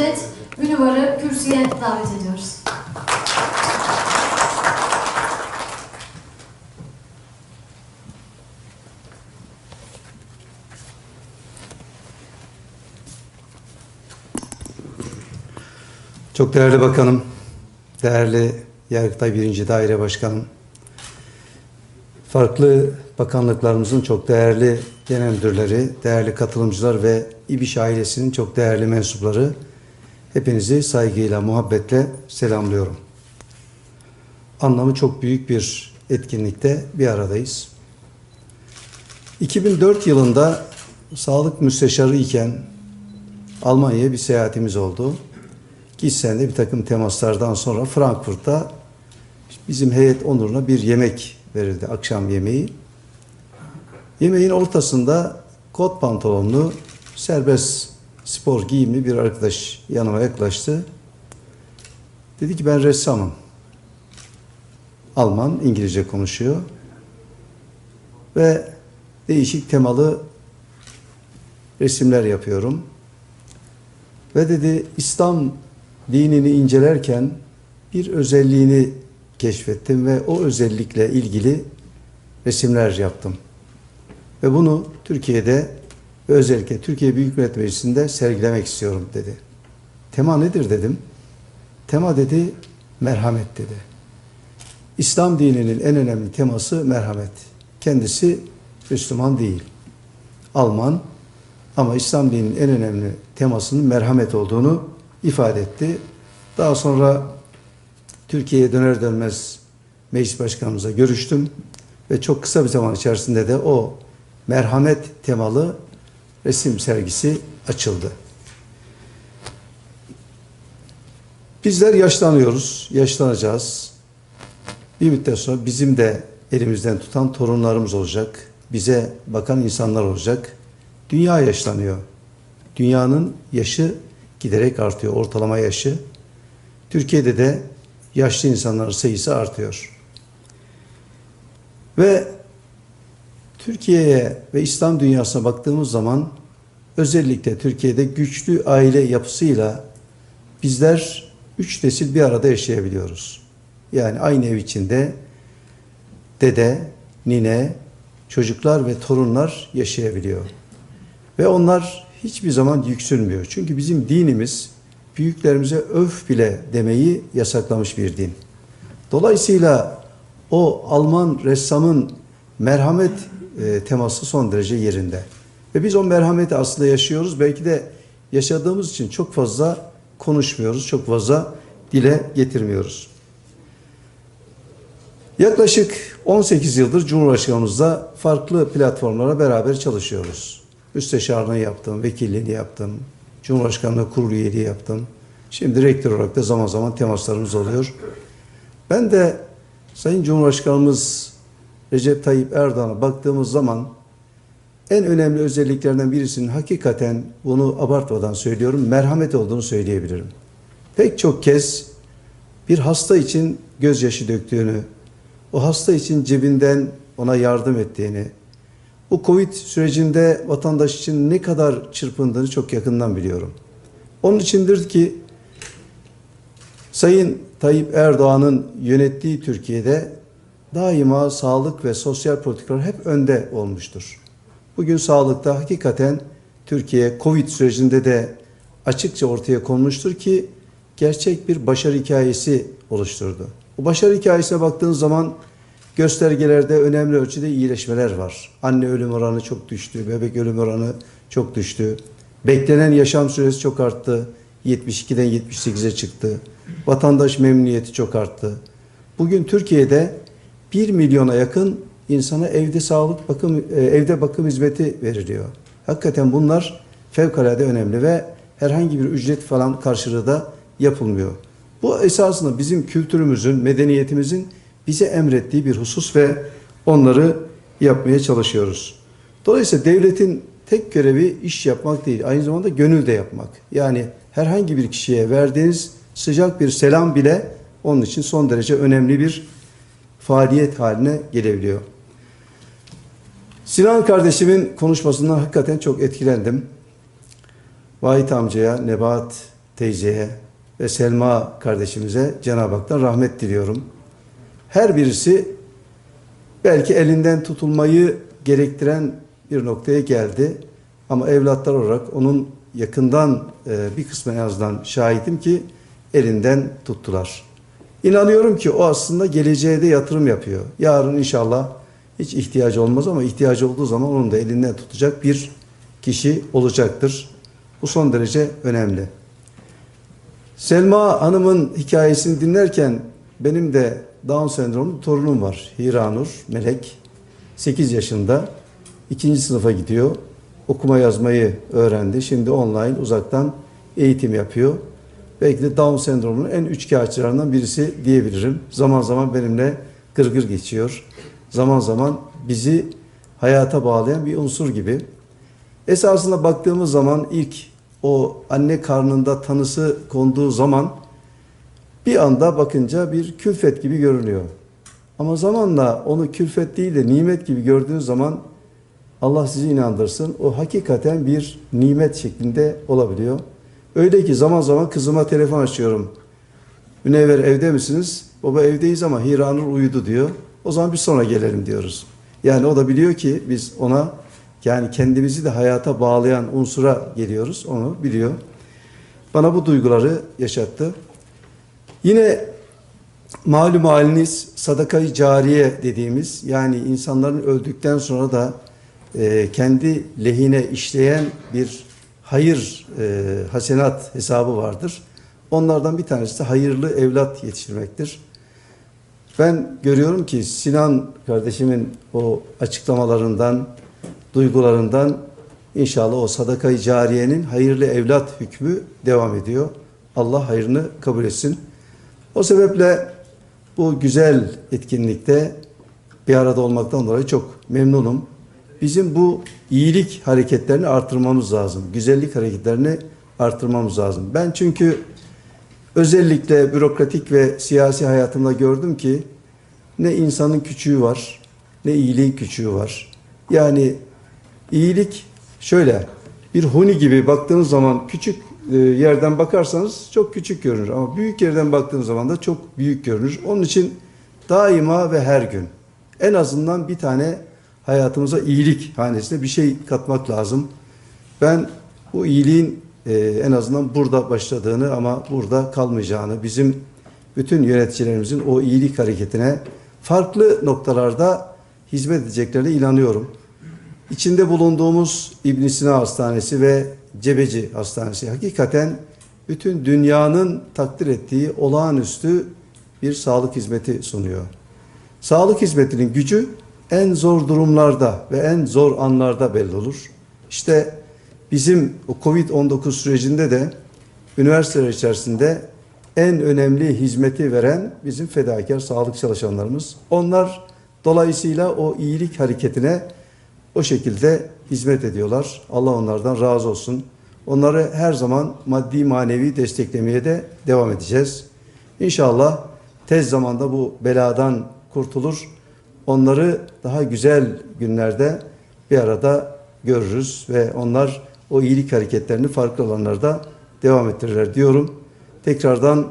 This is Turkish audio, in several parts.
Necdet Ünüvar'ı kürsüye davet ediyoruz. Çok değerli bakanım, değerli Yargıtay 1. Daire Başkanım, farklı bakanlıklarımızın çok değerli genel müdürleri, değerli katılımcılar ve İBİŞ ailesinin çok değerli mensupları, hepinizi saygıyla, muhabbetle selamlıyorum. Anlamı çok büyük bir etkinlikte bir aradayız. 2004 yılında sağlık müsteşarı iken Almanya'ya bir seyahatimiz oldu. Gitsen de bir takım temaslardan sonra Frankfurt'ta bizim heyet onuruna bir yemek verildi, akşam yemeği. Yemeğin ortasında kot pantolonlu, serbest spor giyimli bir arkadaş yanıma yaklaştı. Dedi ki ben ressamım. Alman, İngilizce konuşuyor. Ve değişik temalı resimler yapıyorum. Ve dedi İslam dinini incelerken bir özelliğini keşfettim ve o özellikle ilgili resimler yaptım. Ve bunu Türkiye'de ve özellikle Türkiye Büyük Millet Meclisi'nde sergilemek istiyorum dedi. Tema nedir dedim. Tema dedi merhamet dedi. İslam dininin en önemli teması merhamet. Kendisi Müslüman değil. Alman ama İslam dininin en önemli temasının merhamet olduğunu ifade etti. Daha sonra Türkiye'ye döner dönmez meclis başkanımıza görüştüm ve çok kısa bir zaman içerisinde de o merhamet temalı resim sergisi açıldı. Bizler yaşlanıyoruz, yaşlanacağız. Bir müddet sonra bizim de elimizden tutan torunlarımız olacak. Bize bakan insanlar olacak. Dünya yaşlanıyor. Dünyanın yaşı giderek artıyor. Ortalama yaşı. Türkiye'de de yaşlı insanların sayısı artıyor. Ve Türkiye'ye ve İslam dünyasına baktığımız zaman özellikle Türkiye'de güçlü aile yapısıyla bizler üç nesil bir arada yaşayabiliyoruz. Yani aynı ev içinde dede, nine, çocuklar ve torunlar yaşayabiliyor. Ve onlar hiçbir zaman yüksülmüyor. Çünkü bizim dinimiz büyüklerimize öf bile demeyi yasaklamış bir din. Dolayısıyla o Alman ressamın merhamet e, teması son derece yerinde. Ve biz o merhameti aslında yaşıyoruz. Belki de yaşadığımız için çok fazla konuşmuyoruz, çok fazla dile getirmiyoruz. Yaklaşık 18 yıldır Cumhurbaşkanımızla farklı platformlara beraber çalışıyoruz. Müsteşarlığı yaptım, vekilliğini yaptım, Cumhurbaşkanlığı kurulu üyeliği yaptım. Şimdi rektör olarak da zaman zaman temaslarımız oluyor. Ben de Sayın Cumhurbaşkanımız Recep Tayyip Erdoğan'a baktığımız zaman en önemli özelliklerinden birisinin hakikaten bunu abartmadan söylüyorum merhamet olduğunu söyleyebilirim. Pek çok kez bir hasta için gözyaşı döktüğünü, o hasta için cebinden ona yardım ettiğini, bu Covid sürecinde vatandaş için ne kadar çırpındığını çok yakından biliyorum. Onun içindir ki Sayın Tayyip Erdoğan'ın yönettiği Türkiye'de daima sağlık ve sosyal politikalar hep önde olmuştur. Bugün sağlıkta hakikaten Türkiye Covid sürecinde de açıkça ortaya konmuştur ki gerçek bir başarı hikayesi oluşturdu. Bu başarı hikayesine baktığınız zaman göstergelerde önemli ölçüde iyileşmeler var. Anne ölüm oranı çok düştü, bebek ölüm oranı çok düştü. Beklenen yaşam süresi çok arttı. 72'den 78'e çıktı. Vatandaş memnuniyeti çok arttı. Bugün Türkiye'de 1 milyona yakın insana evde sağlık bakım e, evde bakım hizmeti veriliyor. Hakikaten bunlar fevkalade önemli ve herhangi bir ücret falan karşılığı da yapılmıyor. Bu esasında bizim kültürümüzün, medeniyetimizin bize emrettiği bir husus ve onları yapmaya çalışıyoruz. Dolayısıyla devletin tek görevi iş yapmak değil, aynı zamanda gönül de yapmak. Yani herhangi bir kişiye verdiğiniz sıcak bir selam bile onun için son derece önemli bir faaliyet haline gelebiliyor. Sinan kardeşimin konuşmasından hakikaten çok etkilendim. Vahit amcaya, Nebahat teyzeye ve Selma kardeşimize Cenab-ı Hak'tan rahmet diliyorum. Her birisi belki elinden tutulmayı gerektiren bir noktaya geldi. Ama evlatlar olarak onun yakından e, bir kısmı en azından şahidim ki elinden tuttular. İnanıyorum ki o aslında geleceğe de yatırım yapıyor. Yarın inşallah hiç ihtiyacı olmaz ama ihtiyacı olduğu zaman onun da elinden tutacak bir kişi olacaktır. Bu son derece önemli. Selma Hanım'ın hikayesini dinlerken benim de Down sendromlu torunum var. Hiranur Melek. 8 yaşında. 2. sınıfa gidiyor. Okuma yazmayı öğrendi. Şimdi online uzaktan eğitim yapıyor. Belki de Down sendromunun en üçkağıtçılarından birisi diyebilirim. Zaman zaman benimle gırgır geçiyor. Zaman zaman bizi hayata bağlayan bir unsur gibi. Esasında baktığımız zaman ilk o anne karnında tanısı konduğu zaman bir anda bakınca bir külfet gibi görünüyor. Ama zamanla onu külfet değil de nimet gibi gördüğünüz zaman Allah sizi inandırsın. O hakikaten bir nimet şeklinde olabiliyor. Öyle ki zaman zaman kızıma telefon açıyorum. Münevver evde misiniz? Baba evdeyiz ama Hiranur uyudu diyor. O zaman bir sonra gelelim diyoruz. Yani o da biliyor ki biz ona yani kendimizi de hayata bağlayan unsura geliyoruz. Onu biliyor. Bana bu duyguları yaşattı. Yine malum haliniz sadakayı cariye dediğimiz yani insanların öldükten sonra da e, kendi lehine işleyen bir hayır e, hasenat hesabı vardır. Onlardan bir tanesi de hayırlı evlat yetiştirmektir. Ben görüyorum ki Sinan kardeşimin o açıklamalarından, duygularından inşallah o sadakayı cariyenin hayırlı evlat hükmü devam ediyor. Allah hayrını kabul etsin. O sebeple bu güzel etkinlikte bir arada olmaktan dolayı çok memnunum. Bizim bu iyilik hareketlerini artırmamız lazım. Güzellik hareketlerini artırmamız lazım. Ben çünkü özellikle bürokratik ve siyasi hayatımda gördüm ki ne insanın küçüğü var, ne iyiliğin küçüğü var. Yani iyilik şöyle bir huni gibi baktığınız zaman küçük e, yerden bakarsanız çok küçük görünür ama büyük yerden baktığınız zaman da çok büyük görünür. Onun için daima ve her gün en azından bir tane hayatımıza iyilik hanesine bir şey katmak lazım. Ben bu iyiliğin e, en azından burada başladığını ama burada kalmayacağını, bizim bütün yöneticilerimizin o iyilik hareketine farklı noktalarda hizmet edeceklerine inanıyorum. İçinde bulunduğumuz İbn Sina Hastanesi ve Cebeci Hastanesi hakikaten bütün dünyanın takdir ettiği olağanüstü bir sağlık hizmeti sunuyor. Sağlık hizmetinin gücü en zor durumlarda ve en zor anlarda belli olur. İşte bizim o Covid-19 sürecinde de üniversiteler içerisinde en önemli hizmeti veren bizim fedakar sağlık çalışanlarımız. Onlar dolayısıyla o iyilik hareketine o şekilde hizmet ediyorlar. Allah onlardan razı olsun. Onları her zaman maddi manevi desteklemeye de devam edeceğiz. İnşallah tez zamanda bu beladan kurtulur. Onları daha güzel günlerde bir arada görürüz ve onlar o iyilik hareketlerini farklı alanlarda devam ettirirler diyorum. Tekrardan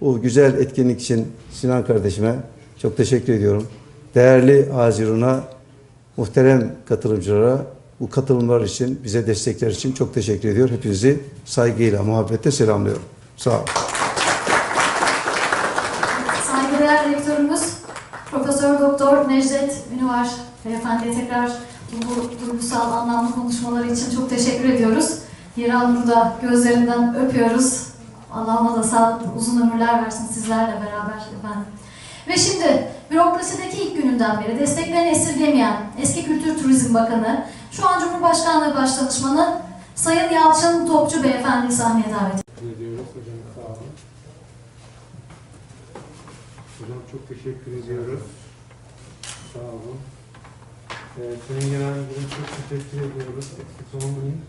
bu güzel etkinlik için Sinan kardeşime çok teşekkür ediyorum. Değerli Hazirun'a, muhterem katılımcılara bu katılımlar için, bize destekler için çok teşekkür ediyor. Hepinizi saygıyla, muhabbetle selamlıyorum. Sağ olun. Saygıdeğer rektörümüz Profesör Doktor Necdet Ünüvar Beyefendi'ye tekrar bu duygusal anlamlı konuşmaları için çok teşekkür ediyoruz. Hiranur'u da gözlerinden öpüyoruz. Allah ona da sağlıklı uzun ömürler versin sizlerle beraber efendim. Ve şimdi bürokrasideki ilk gününden beri desteklerini esirgemeyen eski Kültür Turizm Bakanı, şu an Cumhurbaşkanlığı Başdanışmanı Sayın Yalçın Topçu Beyefendi'yi sahneye davet ediyoruz hocam sağ olun. Hocam çok teşekkür ediyoruz. Sağ olun. Ee, Sayın Genel çok teşekkür ediyoruz. Eksik olmayın.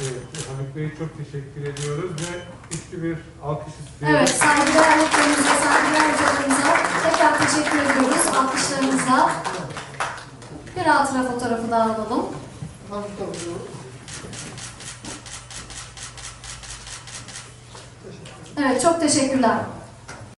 Evet, Hamit Bey'e çok teşekkür ediyoruz ve güçlü bir alkış istiyoruz. Evet, saygıdeğer rektörümüze, saygıdeğer hocalarımıza tekrar teşekkür ediyoruz alkışlarınızla. Bir hatıra fotoğrafı daha alalım. Evet, çok teşekkürler.